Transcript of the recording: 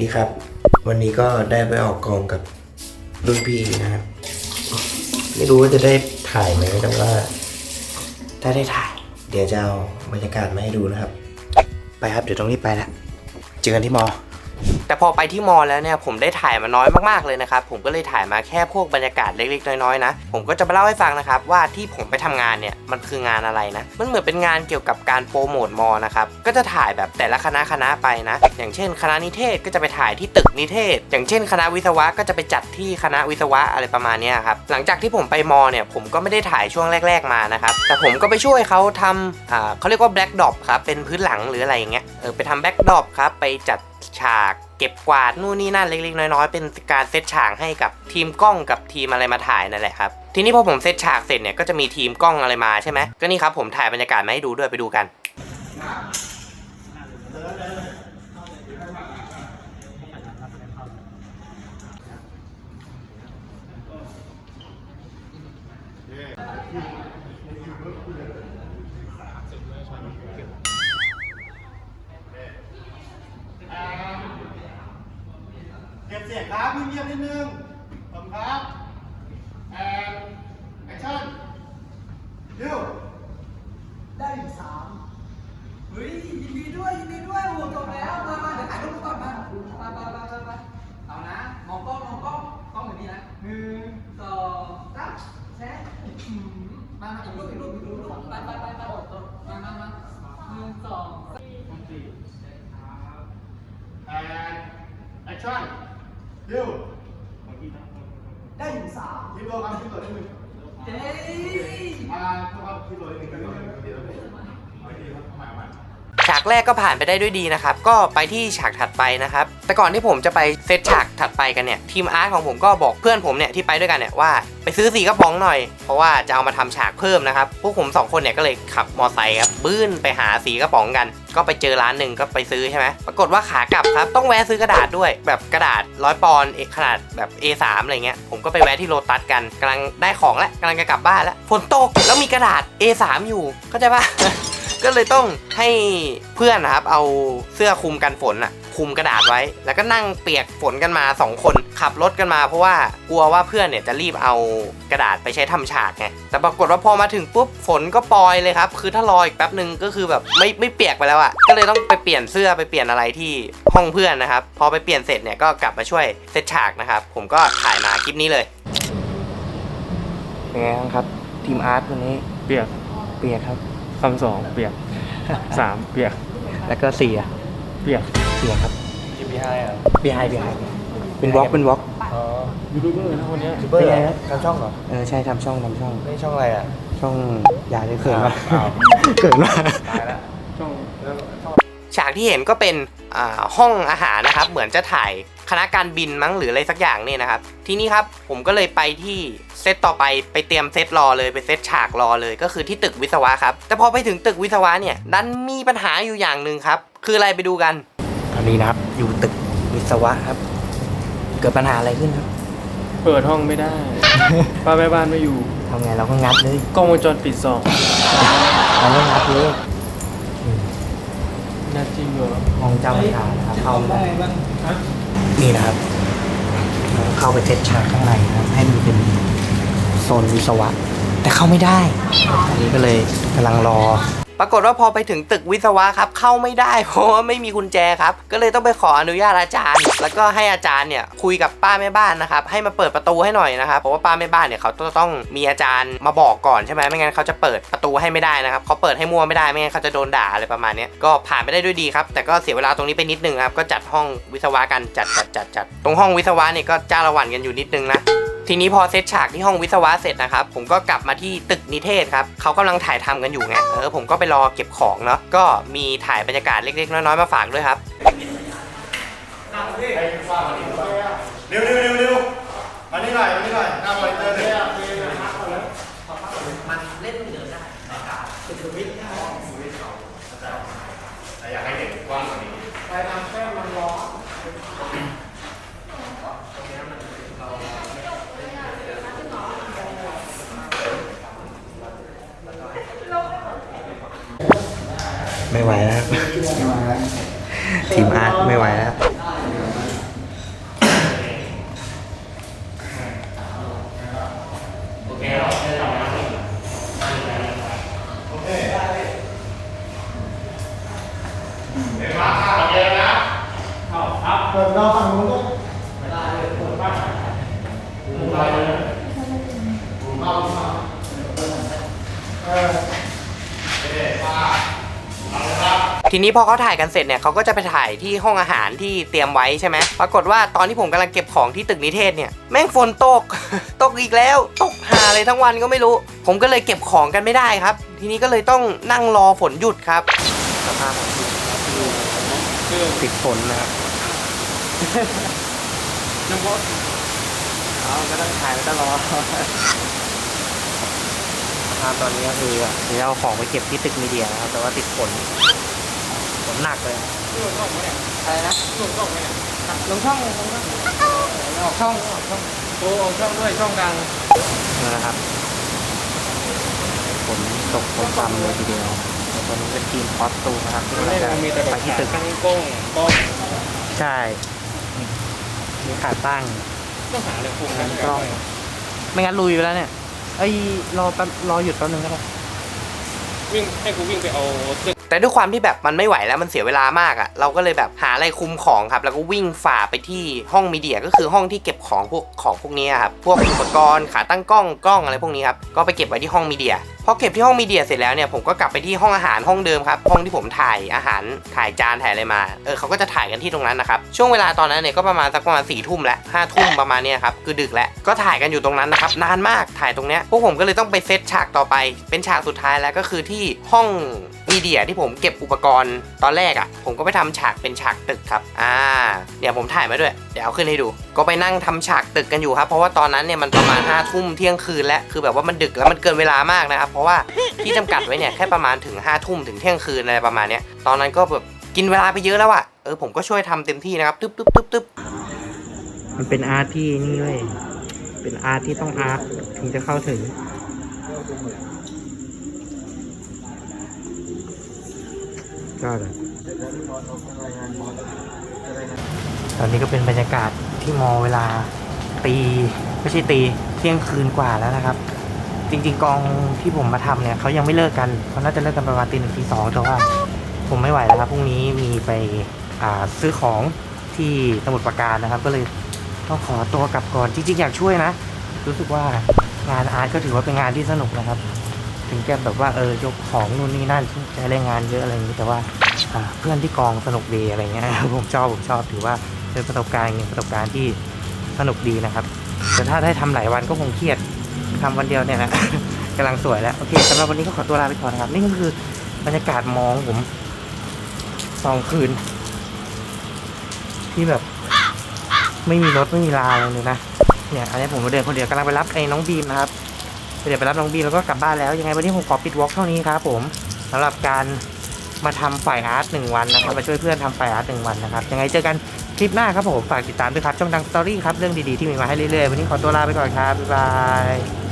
ดีครับ วันนี้ก็ได้ไปออกกองกับรุ่นพี่นะครับ ไม่รู้ว่าจะได้ถ่ายไหมแต่ว่าถ้าได้ถ่าย เดี๋ยวจะเอาบรรยากาศมาให้ดูนะครับ ไปครับ เดี๋ยวต้องรีบไปละเจอกันที่มอ แต่พอไปที่มอแล้วเนี่ยผมได้ถ่ายมาน้อยมากๆเลยนะครับผมก็เลยถ่ายมาแค่พวกบรรยากาศเล็กๆ น้อยๆนะผมก็จะมาเล่าให้ฟังนะครับว่าที่ผมไปทำงานเนี่ยมันคืองานอะไรนะมันเหมือนเป็นงานเกี่ยวกับการโปรโมทมอนะครับก็จะถ่ายแบบแต่ละคณะคณะไปนะ อย่างเช่น คณะนิเทศก็จะไปถ่ายที่ตึกนิเทศ อย่างเช่น คณะวิศวะก็จะไปจัดที่คณะวิศวะอะไรประมาณนี้ครับหลังจากที่ผมไปมอเนี่ยผมก็ไม่ได้ถ่ายช่วงแรก ๆมานะครับแต่ผมก็ไปช่วยเขาทำเขาเรียกว่าแบล็กดอปครับเป็นพื้นหลังหรืออะไรอย่างเงี้ยเออไปทำแบล็กดอปครับไปจัดฉาก เก็บกวาดนู่นนี่นั่นเล็กๆ น้อยๆ เป็นการเซตฉากให้กับทีมกล้องกับทีมอะไรมาถ่ายนั่นแหละครับ ทีนี้พอผมเซตฉากเสร็จเนี่ยก็จะมีทีมกล้องอะไรมาใช่ไหมก็นี่ครับผมถ่ายบรรยากาศมาให้ดูด้วยไปดูกัน ครับเงียบนิดนึงขอบคุณครับแอนแอคชั่นดิวได้อีกสามเฮ้ยยินดีด้วยยินดีด้วยโหจบแล้ว มามาเดี๋ยวถ่ายรูปก่อนมามามามามามาเอานะ มองกล้องมองกล้องกล้องแบบนี้นะหนึ่งสองสามแชะมามาอีกรูปอีกรูปอีกรูปไปไปไปไปมามามาหนึ่งสองสามสี่แอนแอคชั่น ดิวได้ถึงสามคิดตัวครับคิดตัวนิดนึงเฮ้ยอ่าตัวครับคิดตัวนิดนึงเดี๋ยวเดี๋ยวเดี๋ยวเอาอีกทีครับเอาใหม่เอาใหม่ฉากแรกก็ผ่านไปได้ด้วยดีนะครับ ก็ไปที่ฉากถัดไปนะครับ แต่ก่อนที่ผมจะไปเซตฉากถัดไปกันเนี่ย ทีมอาร์ตของผมก็บอกเพื่อนผมเนี่ยที่ไปด้วยกันเนี่ยว่าไปซื้อสีกระป๋องหน่อย เพราะว่าจะเอามาทำฉากเพิ่มนะครับ พวกผมสองคนเนี่ยก็เลยขับมอไซค์ครับบื้นไปหาสีกระป๋องกัน ก็ไปเจอร้านหนึ่งก็ไปซื้อใช่ไหมปรากฏว่าขากลับครับ ต้องแวะซื้อกระดาษด้วย แบบกระดาษร้อยปอนด์เอขนาดแบบ A3 อะไรเงี้ย ผมก็ไปแวะที่โลตัสกันกำลังได้ของแล้วกำลังจะกลับบ้านแล้ว ฝนตกแล้วมีกระดาษ A3 อยู่ เข้าใจปะ ก็เลยต้องให้เพื่อนนะครับเอาเสื้อคลุมกันฝนอะคลุมกระดาษไว้ แล้วก็นั่งเปียกฝนกันมา 2 คนขับรถกันมาเพราะว่ากลัวว่าเพื่อนเนี่ยจะรีบเอากระดาษไปใช้ทำฉากไงแต่ปรากฏว่าพอมาถึงปุ๊บฝนก็ปรอยเลยครับ คือถ้ารออีกแป๊บหนึ่งก็คือแบบไม่ไม่เปียกไปแล้วอะก็เลยต้องไปเปลี่ยนเสื้อไปเปลี่ยนอะไรที่ห้องเพื่อนนะครับ พอไปเปลี่ยนเสร็จเนี่ยก็กลับมาช่วยเซตฉากนะครับ ผมก็ถ่ายมาคลิปนี้เลยเป็นไงครับทีมอาร์ตวันนี้เปียกเปียกครับ คำสองเปียกสามเปียกแล้วก็สี่อะเปียกเสียครับยูพีไฮอะบีไฮบีไฮเป็นวอล์กเป็นวอล์กอ๋อยูทูบเบอร์นะคนเนี้ยเป็นไงครับทำช่องเหรอเออใช่ทำช่องทำช่องนี่ช่องอะไรอะช่องยาได้เขินมาอ้าวเขินมาตายแล้วช่อง ฉากที่เห็นก็เป็นอ่าห้องอาหารนะครับ เหมือนจะถ่ายคณะการบินมั้งหรืออะไรสักอย่างเนี่ยนะครับ ทีนี้ครับผมก็เลยไปที่เซตต่อไปไปเตรียมเซตรอเลยไปเซตฉากรอเลย ก็คือที่ตึกวิศวะครับ แต่พอไปถึงตึกวิศวะเนี่ยดันมีปัญหาอยู่อย่างหนึ่งครับ คืออะไรไปดูกันตอนนี้นะครับอยู่ตึกวิศวะครับ เกิดปัญหาอะไรขึ้นครับ เปิดห้องไม่ได้ ป้าแม่บ้านไม่อยู่ทำไงเราก็งัดเลยกล้องวงจรปิดสองเราก็งัดเลย น่าจริงเหรอห้องเจ้าปัญหานะครับเข้าไม่ได้ได้ไงบ้างนี่นะครับเราเข้าไปเซตฉากข้างในนะครับ ให้มันเป็นโซนวิศวะ แต่เข้าไม่ได้อันนี้ก็เลยกำลังรอ ปรากฏว่าพอไปถึงตึกวิศวะครับ เข้าไม่ได้เพราะว่าไม่มีกุญแจครับ ก็เลยต้องไปขออนุญาตอาจารย์ แล้วก็ให้อาจารย์เนี่ยคุยกับป้าแม่บ้านนะครับ ให้มาเปิดประตูให้หน่อยนะครับ เพราะว่าป้าแม่บ้านเนี่ยเขาต้องมีอาจารย์มาบอกก่อนใช่ไหมไม่งั้นเขาจะเปิดประตูให้ไม่ได้นะครับเขาเปิดให้มั่วไม่ได้ไม่งั้นเขาจะโดนด่าอะไรประมาณนี้ก็ผ่านไปได้ด้วยดีครับแต่ก็เสียเวลาตรงนี้ไปนิดนึงครับก็จัดห้องวิศวะกันจัดจัดจัดจัดตรงห้องวิศวะเนี่ยก็จ้าละวันกันอยู่นิดนึงนะ ทีนี้พอเซตฉากที่ห้องวิศวะเสร็จนะครับผมก็กลับมาที่ตึกนิเทศครับเขากำลังถ่ายทำกันอยู่ไงเออผมก็ไปรอเก็บของเนาะก็มีถ่ายบรรยากาศเล็กๆ น้อยๆมาฝากด้วยครับเร็วเร็วเร็วเร็วมานี่หน่อยมานี่หน่อยหน้ามอนิเตอร์เลยมันเล่นเหนือได้แต่ ไม่ไหวแล้ว ทีมอาร์ตไม่ไหวแล้ว Okay. ทีนี้พอเขาถ่ายกันเสร็จเนี่ยเขาก็จะไปถ่ายที่ห้องอาหารที่เตรียมไว้ใช่ไหมปรากฏว่าตอนที่ผมกำลังเก็บของที่ตึกนิเทศเนี่ยแม่งฝนตกตกอีกแล้วตกหาเลยทั้งวันก็ไม่รู้ ผมก็เลยเก็บของกันไม่ได้ครับ ทีนี้ก็เลยต้องนั่งรอฝนหยุดครับสภาพของทีมคือติดฝนนะครับน้ำบอสเอาก็ต้องถ่ายแล้วก็รอสภาพตอนนี้ก็คือเดี๋ยวเอาของไปเก็บที่ตึกมีเดียนะครับแต่ว่าติดฝน ฝนหนักเลยหลงช่องไหมเนี่ยอะไรนะหลงช่องไหมเนี่ยลงช่องลงช่องออกช่องออกช่องโอ้เอาช่องด้วยช่องดังนะครับฝนตกฝนตำเลยทีเดียวแล้วตอนนี้เป็นทีมคอสตูมนะครับที่ตอนเราแรกจะมันมีแต่แบไปบที่ตึกตั้งกล้องกล้องใช่มีขาตั้งต้องหาเลยคุมตั้งกล้องไม่งั้นลุยไปแล้วเนี่ยเอ้ยรอแป๊บรอหยุดแป๊บนึงก็ได้วิ่งให้กูวิ่งไปเอาเครื่อง แต่ด้วยความที่แบบมันไม่ไหวแล้วมันเสียเวลามากอะ่ะ เราก็เลยแบบหาอะไรคุมของครับ แล้วก็วิ่งฝ่าไปที่ห้องมีเดียก็คือห้องที่เก็บของพวกของพวกนี้ครับ พวกอุปกรณ์ขาตั้งกล้องกล้องอะไรพวกนี้ครับ ก็ไปเก็บไว้ที่ห้องมีเดีย พอเก็บที่ห้องมีเดียเสร็จแล้วเนี่ยผมก็กลับไปที่ห้องอาหารห้องเดิมครับห้องที่ผมถ่ายอาหารถ่ายจานถ่ายอะไรมาเออเขาก็จะถ่ายกันที่ตรงนั้นนะครับช่วงเวลาตอนนั้นเนี่ยก็ประมาณสักประมาณสี่ทุ่มแล้วห้าทุ่มประมาณเนี้ยครับคือดึกแล้วก็ถ่ายกันอยู่ตรงนั้นนะครับนานมากถ่ายตรงเนี้ยพวกผมก็เลยต้องไปเซตฉากต่อไปเป็นฉากสุดท้ายแล้วก็คือที่ห้องมีเดียที่ผมเก็บอุปกรณ์ตอนแรกอะ่ะผมก็ไปทำฉากเป็นฉากตึกครับอ่าเดี๋ยวผมถ่ายมาด้วย เดี๋ยวขึ้นให้ดู ก็ไปนั่งทำฉากตึกกันอยู่ครับ เพราะว่าตอนนั้นเนี่ยมันประมาณ5้าทุ่มเที่ยงคืนแล้ว คือแบบว่ามันดึกแล้วมันเกินเวลามากนะครับ เพราะว่าที่จำกัดไว้เนี่ยแค่ประมาณถึง5้าทุ่มถึงเที่ยงคืนอะไรประมาณเนี้ย ตอนนั้นก็แบบกินเวลาไปเยอะแล้วอะเออผมก็ช่วยทำเต็มที่นะครับ ตึ๊บตึ๊บตึ๊บตึ๊บมันเป็นอาร์ตที่นี่เว้ย เป็นอาร์ตที่ต้องอาร์ตถึงจะเข้าถึงก็เลย ตอนนี้ก็เป็นบรรยากาศที่มอเวลาตีไม่ใช่ตีเที่ยงคืนกว่าแล้วนะครับ จริง ๆ กองที่ผมมาทำเนี่ยเขายังไม่เลิกกันเขาน่าจะเลิกกันประมาณตีหนึ่งตีสองแต่ว่าผมไม่ไหวแล้วครับพรุ่งนี้มีไปซื้อของที่สมุทรปราการนะครับ ก็เลยต้องขอตัวกลับก่อนจริง ๆ อยากช่วยนะ รู้สึกว่างานอาร์ตก็ถือว่าเป็นงานที่สนุกนะครับ ถึงจะแบบว่าเออยกของนู่นนี่นั่นใช้แรงงานเยอะอะไรอย่างนี้แต่ว่าเพื่อนที่กองสนุกดีอะไรเงี้ยผมชอบผมชอบถือว่า เป็นประสบการณ์อีกหนึ่งประสบการณ์ที่สนุกดีนะครับ แต่ถ้าได้ทำหลายวันก็คงเครียดทำวันเดียวเนี่ยนะกำลังสวยแล้ว โอเคสำหรับวันนี้ก็ขอตัวลาไปก่อนนะครับ นี่ก็คือบรรยากาศมองผมสองคืน ที่แบบ ไม่มีรถไม่มีลาอะไรเลยนะเนี่ยอันนี้ผมเดินคนเดียวกำลังไปรับไอ้น้องบีมนะครับเดี๋ยวไปรับน้องบีมแล้วก็กลับบ้านแล้วยังไงวันนี้ผมขอปิดวอล์กเท่านี้ครับผมสำหรับการมาทำฝ่ายอาร์ตหนึ่งวันนะครับมาช่วยเพื่อนทำฝ่ายอาร์ตหนึ่งวันนะครับยังไงเจอกัน คลิปหน้าครับผม ฝากติดตามด้วยครับ ช่องดังสตอรี่ครับ เรื่องดีๆ ที่มีมาให้เรื่อยๆ วันนี้ขอตัวลาไปก่อนครับ บ๊ายบาย